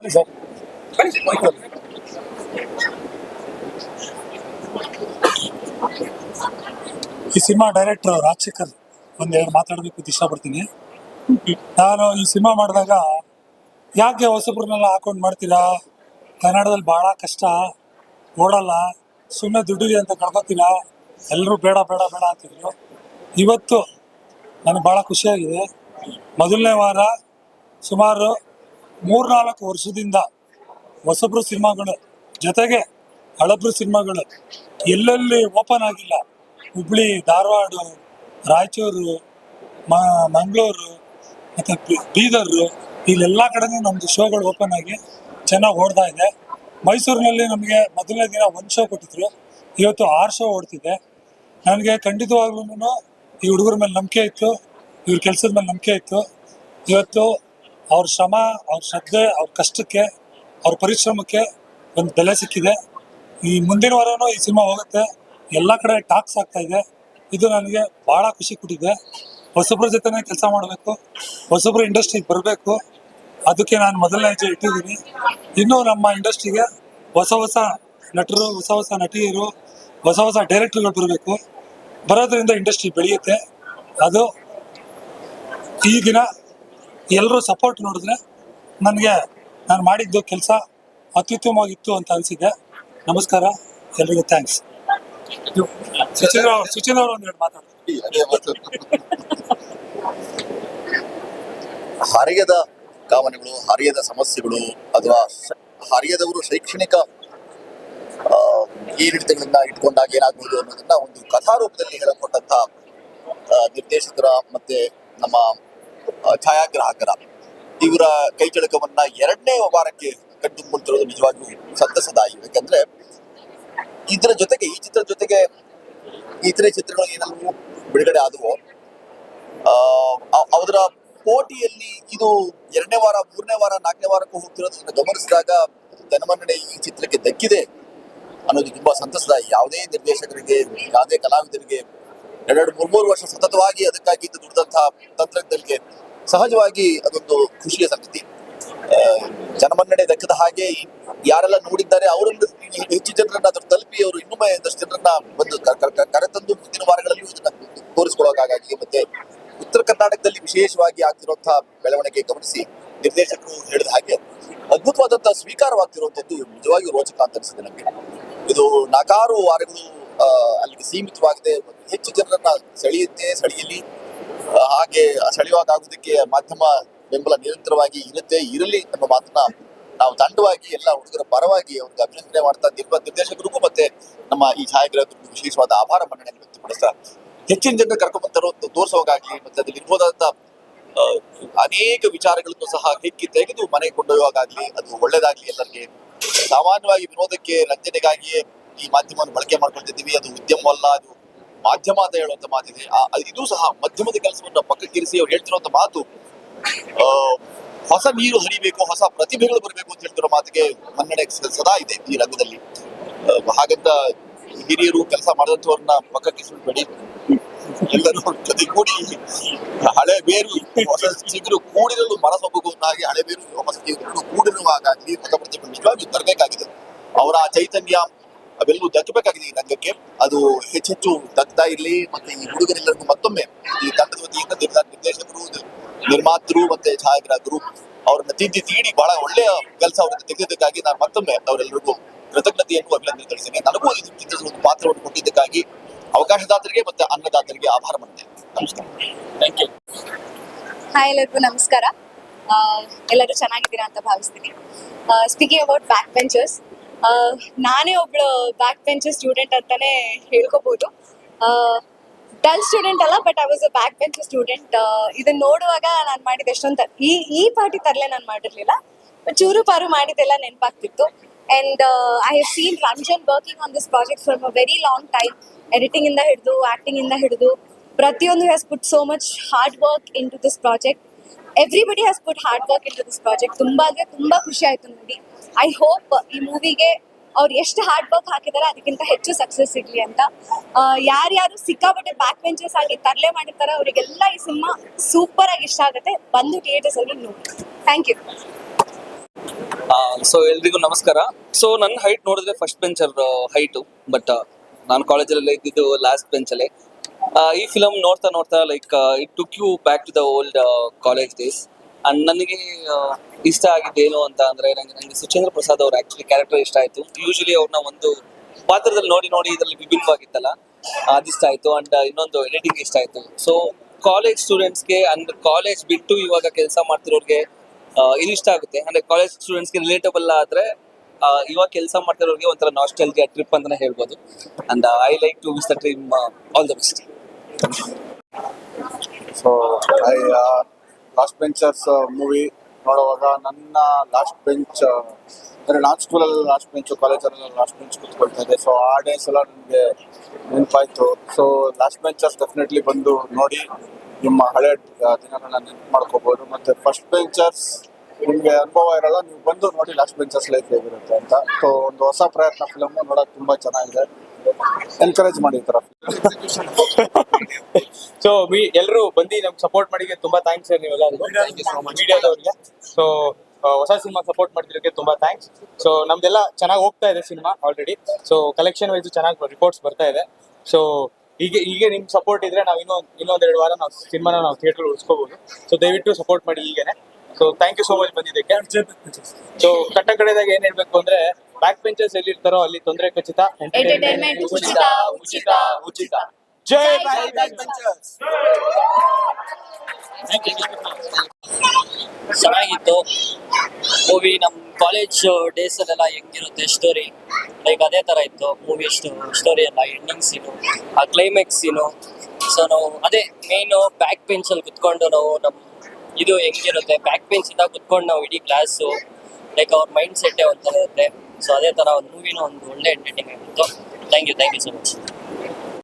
ಈ cinema director Rajashekhar ಒಂದೆರಡು ಮಾತಾಡಬೇಕು ಅಂತ ಇಷ್ಟಪಡ್ತೀನಿ. ನಾನು ಈ ಸಿನಿಮಾ ಮಾಡಿದಾಗ ಯಾಕೆ ಹೊಸಬ್ರನ್ನೆಲ್ಲ ಹಾಕೊಂಡು ಮಾಡ್ತೀರಾ? ಕನ್ನಡದಲ್ಲಿ ಭಾಳ ಕಷ್ಟ. ಓಡಲ್ಲ. ಸುಮ್ಮನೆ ದುಡ್ಡಿದೆ ಅಂತ ಕಳ್ಕೊತೀರಾ? ಎಲ್ಲರೂ ಬೇಡ ಬೇಡ ಬೇಡ ಅಂತಿದ್ರು. ಇವತ್ತು ನನಗೆ ಭಾಳ ಖುಷಿಯಾಗಿದೆ. ಮೊದಲನೇ ವಾರ ಸುಮಾರು ಮೂರ್ನಾಲ್ಕು ವರ್ಷದಿಂದ ಹೊಸಬ್ರು ಸಿನಿಮಾಗಳು, ಜೊತೆಗೆ ಹಳಬ್ರು ಸಿನಿಮಾಗಳು ಎಲ್ಲೆಲ್ಲಿ ಓಪನ್ ಆಗಿಲ್ಲ. ಹುಬ್ಳಿ, ಧಾರವಾಡ, ರಾಯಚೂರು ಮಂಗಳೂರು, ಮತ್ತು ಬೀದರ್ ಇಲ್ಲೆಲ್ಲ ಕಡೆನೂ ನಮ್ಮದು ಶೋಗಳು ಓಪನ್ ಆಗಿ ಚೆನ್ನಾಗಿ ಓಡ್ತಾ ಇದೆ. ಮೈಸೂರಿನಲ್ಲಿ ನಮಗೆ ಮೊದಲನೇ ದಿನ ಒಂದು ಶೋ ಕೊಟ್ಟಿದ್ರು. ಇವತ್ತು ಆರು ಶೋ ಓಡ್ತಿದೆ. ನನಗೆ ಖಂಡಿತವಾಗ್ಲೂ ಈ ಹುಡುಗರ ಮೇಲೆ ನಂಬಿಕೆ ಇತ್ತು. ಇವ್ರ ಕೆಲಸದ ಮೇಲೆ ನಂಬಿಕೆ ಇತ್ತು. ಇವತ್ತು ಅವ್ರ ಶ್ರಮ, ಅವ್ರ ಶ್ರದ್ಧೆ, ಅವ್ರ ಕಷ್ಟಕ್ಕೆ, ಅವ್ರ ಪರಿಶ್ರಮಕ್ಕೆ ಒಂದು ಬೆಲೆ ಸಿಕ್ಕಿದೆ. ಈ ಮುಂದಿನ ವಾರನೂ ಈ ಸಿನಿಮಾ ಹೋಗುತ್ತೆ. ಎಲ್ಲ ಕಡೆ ಟಾಕ್ಸ್ ಆಗ್ತಾ ಇದೆ. ಇದು ನನಗೆ ಭಾಳ ಖುಷಿ ಕೊಟ್ಟಿದೆ. ಹೊಸಬ್ರ ಜೊತೆನೇ ಕೆಲಸ ಮಾಡಬೇಕು. ಹೊಸಬ್ರು ಇಂಡಸ್ಟ್ರಿಗೆ ಬರಬೇಕು. ಅದಕ್ಕೆ ನಾನು ಮೊದಲನೇ ಹೆಜ್ಜೆ ಇಟ್ಟಿದ್ದೀನಿ. ಇನ್ನೂ ನಮ್ಮ ಇಂಡಸ್ಟ್ರಿಗೆ ಹೊಸ ಹೊಸ ನಟರು, ಹೊಸ ಹೊಸ ನಟಿಯರು, ಹೊಸ ಹೊಸ ಡೈರೆಕ್ಟರ್ಗಳು ಬರಬೇಕು. ಬರೋದ್ರಿಂದ ಇಂಡಸ್ಟ್ರಿ ಬೆಳೆಯುತ್ತೆ. ಅದು ಈ ದಿನ ಎಲ್ಲರೂ ಸಪೋರ್ಟ್ ನೋಡಿದ್ರೆ ನನಗೆ ನಾನು ಮಾಡಿದ್ದು ಕೆಲಸ ಅತ್ಯುತ್ತಮವಾಗಿತ್ತು ಅಂತ ಅನಿಸಿದೆ ನಮಸ್ಕಾರ, ಎಲ್ರಿಗೂ ಥ್ಯಾಂಕ್ಸ್ ಸಚಿನ್ ಅವರು ಸಚಿನ್ ಅವರು ಒಂದೆರಡು ಮಾತಾಡ್ತಾರೆ. ಹರಿಯದ ಕಾಮನೆಗಳು, ಹರಿಯದ ಸಮಸ್ಯೆಗಳು ಅಥವಾ ಹರಿಯದವರು ಶೈಕ್ಷಣಿಕ ಏರಿಳಿತಗಳನ್ನ ಇಟ್ಕೊಂಡಾಗ ಏನಾಗ್ಬೋದು ಅನ್ನೋದನ್ನ ಒಂದು ಕಥಾರೂಪದಲ್ಲಿ ಹೇಳಿಕೊಟ್ಟಂತ ನಿರ್ದೇಶಕರ ಮತ್ತೆ ನಮ್ಮ ಛಾಯಾಗ್ರಾಹಕರ. ಇವರ ಕೈಚಳಕವನ್ನ ಎರಡನೇ ವಾರಕ್ಕೆ ಕಂಡು ನಿಜವಾಗಿ ಸಂತಸದಾಯಿ. ಯಾಕಂದ್ರೆ ಇದರ ಜೊತೆಗೆ, ಈ ಚಿತ್ರದ ಜೊತೆಗೆ ಇತರೆ ಚಿತ್ರಗಳು ಏನಾದ್ರು ಬಿಡುಗಡೆ ಆದವು. ಅದರ ಪೋಟಿಯಲ್ಲಿ ಇದು ಎರಡನೇ ವಾರ, ಮೂರನೇ ವಾರ, ನಾಲ್ಕನೇ ವಾರಕ್ಕೂ ಹೋಗ್ತಿರೋದನ್ನ ಗಮನಿಸಿದಾಗ ಜನಮನ್ನಣೆ ಈ ಚಿತ್ರಕ್ಕೆ ದಕ್ಕಿದೆ ಅನ್ನೋದು ತುಂಬಾ ಸಂತಸದ ಯಾವುದೇ ನಿರ್ದೇಶಕರಿಗೆ, ಯಾವುದೇ ಕಲಾವಿದರಿಗೆ ಎರಡೆರಡು ಮೂರ್ ಮೂರು ವರ್ಷ ಸತತವಾಗಿ ಅದಕ್ಕಾಗಿ ದುಡಿದಂತಹ ತಂತ್ರಜ್ಞರಿಗೆ ಸಹಜವಾಗಿ ಅದೊಂದು ಖುಷಿಯ ಸಂಗತಿ. ಜನಮನ್ನಣೆ ದಕ್ಕದ ಹಾಗೆ ಯಾರೆಲ್ಲ ನೋಡಿದ್ದಾರೆ ಅವರನ್ನು ಹೆಚ್ಚು ಜನರನ್ನ ಅದ್ರ ತಲುಪಿ ಅವರು ಇನ್ನೂ ಒಂದಷ್ಟು ಜನರನ್ನ ಒಂದು ಕರೆತಂದು ಮುಂದಿನ ವಾರಗಳಲ್ಲಿ ಇದನ್ನ ತೋರಿಸ್ಕೊಳ್ಳೋಕಾಗಿ ಮತ್ತೆ ಉತ್ತರ ಕರ್ನಾಟಕದಲ್ಲಿ ವಿಶೇಷವಾಗಿ ಆಗ್ತಿರುವಂತಹ ಬೆಳವಣಿಗೆ ಗಮನಿಸಿ ನಿರ್ದೇಶಕರು ಹೇಳಿದ ಹಾಗೆ ಅದ್ಭುತವಾದಂತಹ ಸ್ವೀಕಾರವಾಗ್ತಿರುವಂತದ್ದು ನಿಜವಾಗಿಯೂ ರೋಚಕ ಅಂತ ಅನಿಸಿದೆ ನಮಗೆ. ಇದು ನಾಕಾರು ವಾರಗಳು ಅಲ್ಲಿಗೆ ಸೀಮಿತವಾಗಿದೆ ಹೆಚ್ಚು ಜನರನ್ನ ಸೆಳೆಯುತ್ತೆ, ಸೆಳೆಯಲಿ. ಹಾಗೆ ಸೆಳೆಯುವಾಗುವುದಕ್ಕೆ ಮಾಧ್ಯಮ ಬೆಂಬಲ ನಿರಂತರವಾಗಿ ಇರುತ್ತೆ. ಇರಲಿ ಎಂಬ ಮಾತನ್ನ ನಾವು ತಂಡವಾಗಿ ಎಲ್ಲ ಹುಡುಗರ ಪರವಾಗಿ ಒಂದು ಅಭಿನಂದನೆ ಮಾಡ್ತಾ ನಿರ್ಮ ನಿರ್ದೇಶಕರಿಗೂ ಮತ್ತೆ ನಮ್ಮ ಈ ಛಾಯಾಗ್ರಾಹಕರಿಗೂ ವಿಶೇಷವಾದ ಆಭಾರ ಮನ್ನಣೆ ವ್ಯಕ್ತಪಡಿಸ್ತಾ ಹೆಚ್ಚಿನ ಜನರು ಕರ್ಕೊಂಡ್ಬಂತರೋ ತೋರಿಸೋಗಾಗ್ಲಿ ಮತ್ತೆ ಅದ್ರಲ್ಲಿ ಇರ್ಬೋದಾದಂತ ಅನೇಕ ವಿಚಾರಗಳನ್ನು ಸಹ ಹೆಕ್ಕಿ ತೆಗೆದು ಮನೆಗೆ ಕೊಂಡೊಯ್ಯುವಾಗಲಿ ಅದು ಒಳ್ಳೇದಾಗ್ಲಿ ಎಲ್ಲರಿಗೆ. ಸಾಮಾನ್ಯವಾಗಿ ವಿನೋದಕ್ಕೆ, ರಂಜನೆಗಾಗಿಯೇ ಈ ಮಾಧ್ಯಮವನ್ನು ಬಳಕೆ ಮಾಡ್ಕೊಳ್ತಿದ್ದೀವಿ. ಅದು ಉದ್ಯಮವಲ್ಲ ಅದು ಮಾಧ್ಯಮ ಅಂತ ಹೇಳುವಂತ ಮಾತಿದೆ. ಇದು ಸಹ ಮಧ್ಯಮದ ಕೆಲಸವನ್ನು ಪಕ್ಕಕ್ಕಿರಿಸಿ ಅವ್ರು ಹೇಳ್ತಿರುವಂತ ಮಾತು ಹೊಸ ನೀರು ಹರಿಬೇಕು, ಹೊಸ ಪ್ರತಿಭೆಗಳು ಬರಬೇಕು ಅಂತ ಹೇಳ್ತಿರೋ ಮಾತಿಗೆ ಮನ್ನಣೆ ಸದಾ ಇದೆ ಈ ರಂಗದಲ್ಲಿ. ಹಾಗಂತ ಹಿರಿಯರು ಕೆಲಸ ಮಾಡಿದಂಥವ್ರನ್ನ ಪಕ್ಕಕ್ಕಿರಿಸ್ಬಿಡ್ಬೇಡಿ ಎಲ್ಲರೂ ಜೊತೆಗೂಡಿ ಹಳೆ ಬೇರು, ಹೊಸ ಚಿಗುರು ಕೂಡಿರಲು ಮರ ಸೊಬಗುವನ್ನಾಗಿ ಹಳೆ ಬೇರು, ಹೊಸ ಚಿಗುರು ಕೂಡಿರುವಾಗಲಿ ಹೊಸ ಪ್ರತಿಭೆ ನಿಜವಾಗಿ ತರಬೇಕಾಗಿದೆ. ಅವರ ಚೈತನ್ಯ ಅವೆಲ್ಲವೂ ದಕ್ಕಬೇಕಾಗಿದೆ ಈ ರಂಗಕ್ಕೆ ಅದು ಹೆಚ್ಚೆಚ್ಚು ದಕ್ತಾ ಇರಲಿ ಮತ್ತೆ ಈ ಹುಡುಗರೆಲ್ಲರಿಗೂ ಮತ್ತೊಮ್ಮೆ ಈ ತಂಡದ ವತಿಯಿಂದ ನಿರ್ದ- ನಿರ್ದೇಶಕರು ನಿರ್ಮಾತೃರು ಮತ್ತೆ ಛಾಯಾಗ್ರಾಹಕರು ಅವ್ರನ್ನ ತಿದ್ದಿ ತೀಡಿ ಬಹಳ ಒಳ್ಳೆಯ ಕೆಲಸ ಅವರನ್ನು ತೆಗೆದಿದ್ದಕ್ಕಾಗಿ ನಾನು ಮತ್ತೊಮ್ಮೆ ಅವರೆಲ್ಲರಿಗೂ ಕೃತಜ್ಞತೆಯನ್ನು ಅಭಿನಂದನೆ ತಿಳಿಸಿದೆ ನನಗೂ ಇದು ಚಿತ್ರದ ಒಂದು ಪಾತ್ರವನ್ನು ಕೊಟ್ಟಿದ್ದಕ್ಕಾಗಿ ಅವಕಾಶದಾತರಿಗೆ ಮತ್ತೆ ಅನ್ನದಾತರಿಗೆ ಆಭಾರ ಮಾಡ್ತೇನೆ ನಮಸ್ಕಾರ. ಥ್ಯಾಂಕ್ ಯು ಹಾಯ್ ಎಲ್ಲರಿಗೂ ನಮಸ್ಕಾರ. ಆ, ಎಲ್ಲರೂ ಚೆನ್ನಾಗಿದ್ದೀರಾ ಅಂತ ಭಾವಿಸ್ತೀನಿ. ಸ್ಪೀಕಿಂಗ್ ಅಬೌಟ್ ಬ್ಯಾಕ್ ಬೆಂಚರ್ಸ್ ನಾನೇ ಒಬ್ಳು ಬ್ಯಾಕ್ ಬೆಂಚ್ ಸ್ಟೂಡೆಂಟ್ ಅಂತಾನೆ ಹೇಳ್ಕೋಬಹುದು ಡಲ್ ಸ್ಟೂಡೆಂಟ್ ಅಲ್ಲ but I was a back bench student ಇದನ್ನ ನೋಡುವಾಗ ನಾನು ಮಾಡಿದ ಎಷ್ಟೊಂದು ಈ ಈ ಪಾರ್ಟಿ ತರಲೆ ನಾನು ಮಾಡಿರ್ಲಿಲ್ಲ. ಬಟ್ ಚೂರು ಪಾರು ಮಾಡಿದ್ದೆಲ್ಲ ನೆನಪಾಗ್ತಿತ್ತು. And I have seen Ranjan working on this project for a very long time editing ಇಂದ ಹಿಡಿದು ಆಕ್ಟಿಂಗ್ ಇಂದ ಹಿಡಿದು. ಪ್ರತಿಯೊಂದು has put so much hard work into this project everybody has put hard work into this project ತುಂಬಾ ಅಂದ್ರೆ ತುಂಬಾ ಖುಷಿ ಆಯ್ತು ನೋಡಿ. ಐ ಹೋಪ್ ಈ ಮೂವಿಗೆ ಅವ್ರು ಎಷ್ಟು ಹಾರ್ಡ್ ವರ್ಕ್ ಹಾಕಿದಾರೆ, ಅದಕ್ಕಿಂತ ಹೆಚ್ಚು ಸಕ್ಸಸ್ ಸಿಗ್ಲಿ ಅಂತ. ಯಾರ್ಯಾರು ಸಿಕ್ಕಾಪಟ್ಟೆ ಬ್ಯಾಕ್ ಬೆಂಚರ್ಸ್ ಆಗಿ ತರಲೆ ಮಾಡಿರ್ತಾರೆ, ಅವರಿಗೆಲ್ಲ ಈ ಸಿನಿಮಾ ಸೂಪರ್ ಆಗಿ ಇಷ್ಟ ಆಗುತ್ತೆ. ಬಂದು ಥಿಯೇಟರ್ಸ್ ಅಲ್ಲಿ ನೋಡಿ. ಥ್ಯಾಂಕ್ ಯು ಸೊ ಎಲ್ರಿಗೂ ನಮಸ್ಕಾರ. ಸೊ ನನ್ನ ಹೈಟ್ ನೋಡಿದ್ರೆ ಫಸ್ಟ್ ಬೆಂಚರ್ ಹೈಟು ಬಟ್ ನಾನು ಕಾಲೇಜಲ್ಲೇ ಇದ್ದಿದ್ದು ಲಾಸ್ಟ್ ಬೆಂಚಲ್ಲೇ ಈ ಫಿಲಮ್ ನೋಡ್ತಾ ನೋಡ್ತಾ like it took you back to the old college days ನನಗೆ ಇಷ್ಟ ಇಷ್ಟ ಏನು ಅಂತ ಅಂದ್ರೆ ನಂಗೆ ನಂಗೆ ಸುಚೇಂದ್ರ ಪ್ರಸಾದ್ ಅವ್ರ ಆಕ್ಚುಲಿ ಕ್ಯಾರೆಕ್ಟರ್ ಇಷ್ಟ ಆಯ್ತು. ಯೂಶಲಿ ಅವ್ರನ್ನ ಒಂದು ಪಾತ್ರದಲ್ಲಿ ನೋಡಿ ನೋಡಿ ಇದರಲ್ಲಿ ವಿಭಿನ್ನವಾಗಿತ್ತಲ್ಲ ಅದಿಷ್ಟ ಆಯ್ತು. ಅಂಡ್ ಇನ್ನೊಂದು ಎಡಿಟಿಂಗ್ ಇಷ್ಟ ಆಯ್ತು. ಸೊ ಕಾಲೇಜ್ ಸ್ಟೂಡೆಂಟ್ಸ್ಗೆ ಅಂಡ್ ಕಾಲೇಜ್ ಬಿಟ್ಟು ಇವಾಗ ಕೆಲಸ ಮಾಡ್ತಿರೋರಿಗೆ ಇದು ಇಷ್ಟ ಆಗುತ್ತೆ. ಅಂದ್ರೆ ಕಾಲೇಜ್ ಸ್ಟೂಡೆಂಟ್ಸ್ಗೆ ರಿಲೇಟಬಲ್ ಆದ್ರೆ ಇವಾಗ ಕೆಲಸ ಮಾಡ್ತಿರೋರಿಗೆ ಒಂಥರ ಗೆ ಟ್ರಿಪ್ ಅಂತಾನೆ ಹೇಳ್ಬೋದು. And I like to wish the team all the best so last benchers movie ನೋಡುವಾಗ ನನ್ನ ಲಾಸ್ಟ್ ಬೆಂಚ್ ಅಂದರೆ ಸ್ಕೂಲ್ ಸ್ಕೂಲಲ್ಲಿ ಲಾಸ್ಟ್ ಬೆಂಚು ಕಾಲೇಜಲ್ಲಿ ಲಾಸ್ಟ್ ಬೆಂಚ್ ಕೂತ್ಕೊಳ್ತಾ ಇದೆ ಸೊ ಆ ಡೇಸ್ ಎಲ್ಲ ನನಗೆ ನೆನಪಾಯ್ತು. ಸೊ ಲಾಸ್ಟ್ ಬೆಂಚರ್ಸ್ ಡೆಫಿನೆಟ್ಲಿ ಬಂದು ನೋಡಿ ನಿಮ್ಮ ಹಳೆ ದಿನಗಳನ್ನ ನೆನಪು ಮಾಡ್ಕೋಬಹುದು ಮತ್ತೆ ಫಸ್ಟ್ ಬೆಂಚರ್ಸ್ ನಿಮಗೆ ಅನುಭವ ಇರಲ್ಲ, ನೀವು ಬಂದು ನೋಡಿ ಲಾಸ್ಟ್ ಬೆಂಚರ್ಸ್ ಲೈಫ್ ಹೇಗಿರುತ್ತೆ ಅಂತ. ಸೊ ಒಂದು ಹೊಸ ಪ್ರಯತ್ನ ಫಿಲಮ್ ನೋಡೋಕೆ ತುಂಬಾ ಚೆನ್ನಾಗಿದೆ. ಎನ್ಕರೇಜ್ ಮಾಡಿ ಈ ಸೊ ಎಲ್ಲರೂ ಬಂದು ನಮ್ಗೆ ಸಪೋರ್ಟ್ ಮಾಡಿದ್ರೆ ತುಂಬಾ ಥ್ಯಾಂಕ್ಸ್ ಸರ್ ನೀವೆಲ್ಲ. ಮೀಡಿಯಾದವ್ರಿಗೆ ಸೊ ಹೊಸ ಸಿನಿಮಾ ಸಪೋರ್ಟ್ ಮಾಡ್ತಿರೋಕ್ಕೆ ತುಂಬಾ ಥ್ಯಾಂಕ್ಸ್ ಸೊ ನಮ್ದೆಲ್ಲ ಚೆನ್ನಾಗಿ ಹೋಗ್ತಾ ಇದೆ cinema already so collection wise ಚೆನ್ನಾಗಿ ರಿಪೋರ್ಟ್ಸ್ ಬರ್ತಾ ಇದೆ. ಸೊ ಹೀಗೆ ಹೀಗೆ ನಿಮ್ ಸಪೋರ್ಟ್ ಇದ್ರೆ ನಾವು ಇನ್ನೊಂದು ಎರಡು ವಾರ ನಾವು ಸಿನಿಮಾನ ನಾವು ಥಿಯೇಟರ್ ಉಳಿಸ್ಕೋಬಹುದು ಸೊ ದಯವಿಟ್ಟು ಸಪೋರ್ಟ್ ಮಾಡಿ ಈಗೇನೆ so thank you so much ಬಂದಿದ್ದಕ್ಕೆ. ಸೊ ಕಟ್ಟ ಕಡೆದಾಗ ಏನ್ ಹೇಳ್ಬೇಕು ಅಂದ್ರೆ ಬ್ಯಾಕ್ ಬೆಂಚರ್ಸ್ ಎಲ್ಲಿರ್ತಾರೋ ಅಲ್ಲಿ ತೊಂದರೆ ಖಚಿತ ಉಚಿತ, ಉಚಿತ ಉಚಿತ. ಜೈ ಚೆನ್ನಾಗಿತ್ತು. ಮೂವಿ ನಮ್ಮ ಕಾಲೇಜ್ ಡೇಸ್ ಅಲ್ಲೆಲ್ಲ ಹೆಂಗಿರುತ್ತೆ ಸ್ಟೋರಿ ಲೈಕ್ ಅದೇ ತರ ಇತ್ತು. ಮೂವಿ ಸ್ಟೋರಿ ಎಲ್ಲ ಎಂಡಿಂಗ್ ಸೀನು ಆ ಕ್ಲೈಮ್ಯಾಕ್ಸ್ ಸೀನು ಸೊ ನಾವು ಅದೇ ಮೇನ್ ಬ್ಯಾಕ್ ಬೆಂಚಲ್ಲಿ ಕುತ್ಕೊಂಡು ನಾವು ನಮ್ ಇದು ಹೆಂಗಿರುತ್ತೆ? ಬ್ಯಾಕ್ ಬೆಂಚಿಂದ ಕುತ್ಕೊಂಡು ನಾವು ಇಡೀ ಕ್ಲಾಸು ಲೈಕ್ ಅವ್ರ ಮೈಂಡ್ ಸೆಟ್ಟೇ ಒಂಥರ ಇರುತ್ತೆ. ಸೊ ಅದೇ ತರ ಒಂದು ಮೂವಿನ ಒಂದು ಒಳ್ಳೆ ಎಂಟರ್ಟೈನ್ಮೆಂಟ್ ಇತ್ತು thank you thank you so much